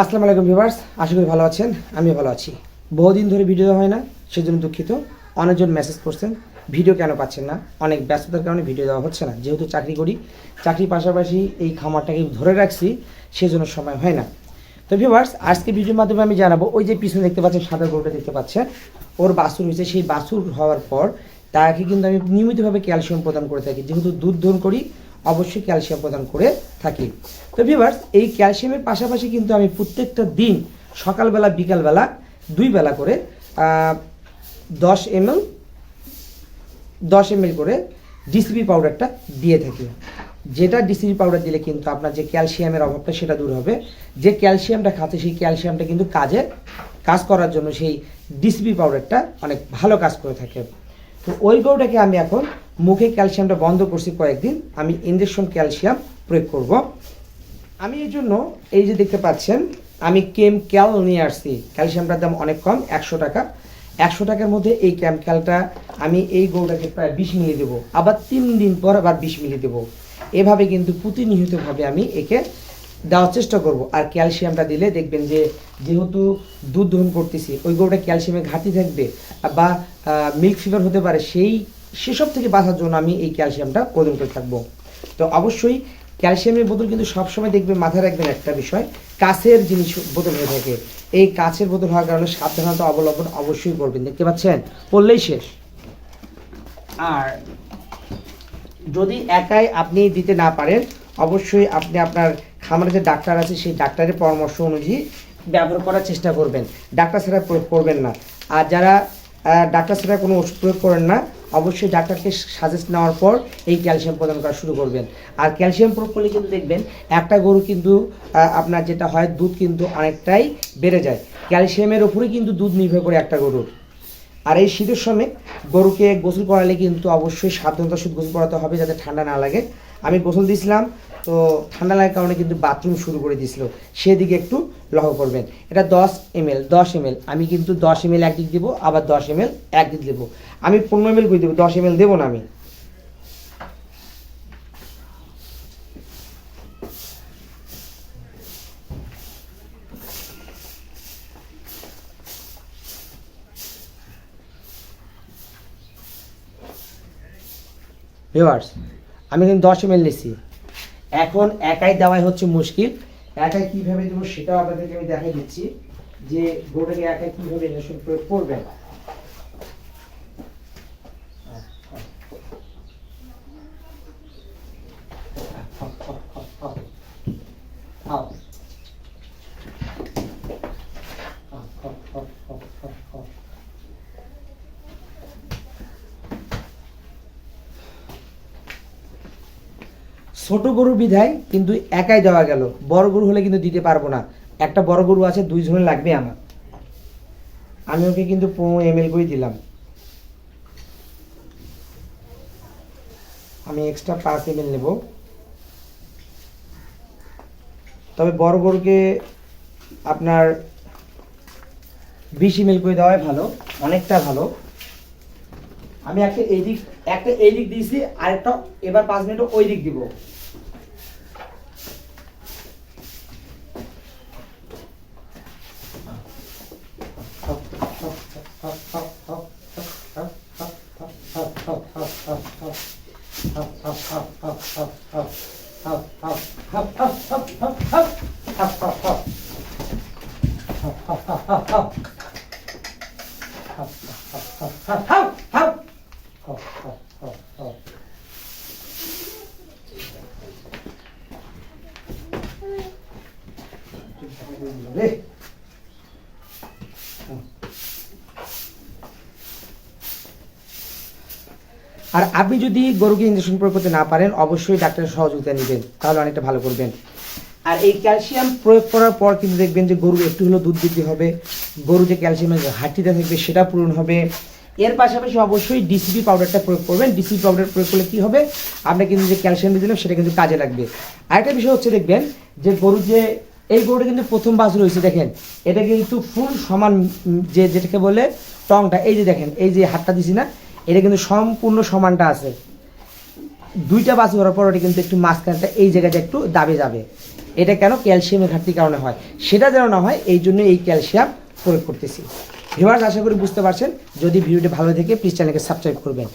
আসসালামু আলাইকুম ভিভার্স আশা করি ভালো আছেন, আমিও ভালো আছি। বহুদিন ধরে ভিডিও হয় না, সেজন্য দুঃখিত। অনেকজন মেসেজ করছেন ভিডিও কেন পাচ্ছেন না? অনেক ব্যস্ততার কারণে ভিডিও দেওয়া হচ্ছে না। যেহেতু চাকরি করি, চাকরির পাশাপাশি এই খামারটাকে ধরে রাখছি, সেজন্য সময় হয় না। তো ভিভার্স আজকে ভিডিওর মাধ্যমে আমি জানাব, ওই যে পিছনে দেখতে পাচ্ছেন, সাদা গরুটা দেখতে পাচ্ছেন, ওর বাছুর হয়েছে। সেই বাছুর হওয়ার পর, তাকে কিন্তু আমি নিয়মিতভাবে ক্যালসিয়াম প্রদান করে থাকি। যেহেতু দুধ দহন করি অবশ্যই ক্যালসিয়াম প্রদান করে থাকি। তো ভিভার্স এই ক্যালসিয়ামের পাশাপাশি কিন্তু আমি প্রত্যেকটা দিন সকালবেলা, বিকালবেলা দুই বেলা করে দশ এমএল দশ এমএল করে ডিসিপি পাউডারটা দিয়ে থাকি। যেটা ডিসিপি পাউডার দিলে কিন্তু আপনার যে ক্যালসিয়ামের অভাবটা সেটা দূর হবে। যে ক্যালসিয়ামটা খাচ্ছে, সেই ক্যালসিয়ামটা কিন্তু কাজে, কাজ করার জন্য সেই ডিসিপি পাউডারটা অনেক ভালো কাজ করে থাকে। তো ওই গরুটাকে আমি এখন মুখে ক্যালসিয়ামটা বন্ধ করছি কয়েকদিন, আমি ইঞ্জেকশন ক্যালসিয়াম প্রয়োগ করব। আমি এই জন্য এই যে দেখতে পাচ্ছেন, আমি কেম ক্যাল নিয়ে আসছি। ক্যালসিয়ামটার দাম অনেক কম, একশো টাকা। একশো টাকার মধ্যে এই ক্যাম ক্যালটা আমি এই গরুটাকে প্রায় বিশ মিলি দেবো। আবার তিন দিন পর আবার বিশ মিলি দেবো। এভাবে কিন্তু প্রতিনিয়তভাবে আমি একে দেওয়ার চেষ্টা করব। আর ক্যালসিয়ামটা দিলে দেখবেন যে, যেহেতু দুধ দহন করতেছি, ওই গরুটা ক্যালসিয়ামের ঘাটতি থাকবে, বা মিল্ক ফিভার হতে পারে, সেই সেসব থেকে বাঁচার জন্য আমি এই ক্যালসিয়ামটা প্রদান করে থাকব। তো অবশ্যই ক্যালসিয়ামের বোতল কিন্তু সবসময় দেখবেন, মাথায় রাখবেন একটা বিষয় কাছের জিনিস বোতল হয়ে থাকে। এই কাছের বোতল হওয়ার কারণে সাবধানতা অবলম্বন অবশ্যই করবেন। দেখতে পাচ্ছেন? পড়লেই শেষ। আর যদি একাই আপনি দিতে না পারেন, অবশ্যই আপনি আপনার খামারে যে ডাক্তার আছে, সেই ডাক্তারের পরামর্শ অনুযায়ী ব্যবহার করার চেষ্টা করবেন। ডাক্তার ছাড়া প্রয়োগ করবেন না। আর যারা ডাক্তার ছাড়া কোনো ওষুধ প্রয়োগ করেন না অবশ্যই ডাক্তারকে সাজেস্ট নেওয়ার পর এই ক্যালসিয়াম প্রদান করা শুরু করবেন। আর ক্যালসিয়াম প্রয়োগ করলে কিন্তু দেখবেন, একটা গরু কিন্তু আপনার যেটা হয়, দুধ কিন্তু অনেকটাই বেড়ে যায়। ক্যালসিয়ামের উপরেই কিন্তু দুধ নির্ভর করে একটা গরুর। আর এই শীতের সময় গরুকে গোসল করালে কিন্তু অবশ্যই সাবধানতা সাথে গোসল করাতে হবে যাতে ঠান্ডা না লাগে। আমি গোসল দিয়েছিলাম, তো ঠান্ডা লাগার কারণে কিন্তু বাথরুম শুরু করে দিয়েছিল। সেদিকে একটু লক্ষ্য করবেন। এটা দশ এম এল দশ এম আমি কিন্তু দশ এম এল একদিক দেবো, আবার দশ এম এল একদিক দেবো। আমি পনেরো এম এল করে দেবো, দশ এম এল দেবো না আমি। আমি কিন্তু দশ এম এল নিচ্ছি এখন একাই দেওয়াই হচ্ছে মুশকিল। একাই কীভাবে দেবো সেটাও আপনাদেরকে আমি দেখা দিচ্ছি যে বোর্ডে একাই কীভাবে ইঞ্জেকশন প্রয়োগ করবেন ছোট গরু বিধায় কিন্তু একাই দেওয়া গেল। বড় গরু হলে কিন্তু দিতে পারব না। একটা বড় গরু আছে দুইজনে লাগবে আমার। আমি ওকে কিন্তু এম এল করে দিলাম। আমি এক্সট্রা পাঁচ এম এল নেব। তবে বড় গরুকে আপনার বিশ এম এল করে দেওয়াই ভালো, অনেকটা ভালো। আমি একটা এই দিক একটা এই দিক দিয়েছি, আরেকটা এবার পাঁচ মিনিট ওই দিক দিব। ね。আর আপনি যদি গরুকে ইঞ্জেকশন প্রয়োগ করতে না পারেন, অবশ্যই ডাক্তারের সহযোগিতা নেবেন। তাহলে অনেকটা ভালো করবেন। আর এই ক্যালসিয়াম প্রয়োগ করার পর কিন্তু দেখবেন যে গরু একটু হলেও দুধ দিতে হবে। গরু যে ক্যালসিয়ামের ঘাটতিটা থাকবে সেটা পূরণ হবে। এর পাশাপাশি অবশ্যই ডিসিপি পাউডারটা প্রয়োগ করবেন। ডিসিপি পাউডার প্রয়োগ করলে কী হবে? আপনি কিন্তু যে ক্যালসিয়াম দিলেন সেটা কিন্তু কাজে লাগবে। আরেকটা বিষয় হচ্ছে দেখবেন যে গরু যে, এই গরুটা কিন্তু প্রথম বাছুর হয়েছে, দেখেন। এটা কিন্তু ফুল সমান যে, যেটাকে বলে টংটা। এই যে দেখেন, এই যে হাতটা দিছি না এটা কিন্তু সম্পূর্ণ সমানটা আছে। দুইটা বাস হওয়ার পর ওটা কিন্তু একটু মাঝখানটা এই জায়গাটা একটু দাবে যাবে। এটা কেন? ক্যালসিয়ামের ঘাটতির কারণে হয়। সেটা যেন না হয়, এই জন্য এই ক্যালসিয়াম প্রয়োগ করতেছি। ভিউয়ার্স আশা করি বুঝতে পারছেন। যদি ভিডিওটি ভালো থেকে প্লিজ চ্যানেলকে সাবস্ক্রাইব করবেন।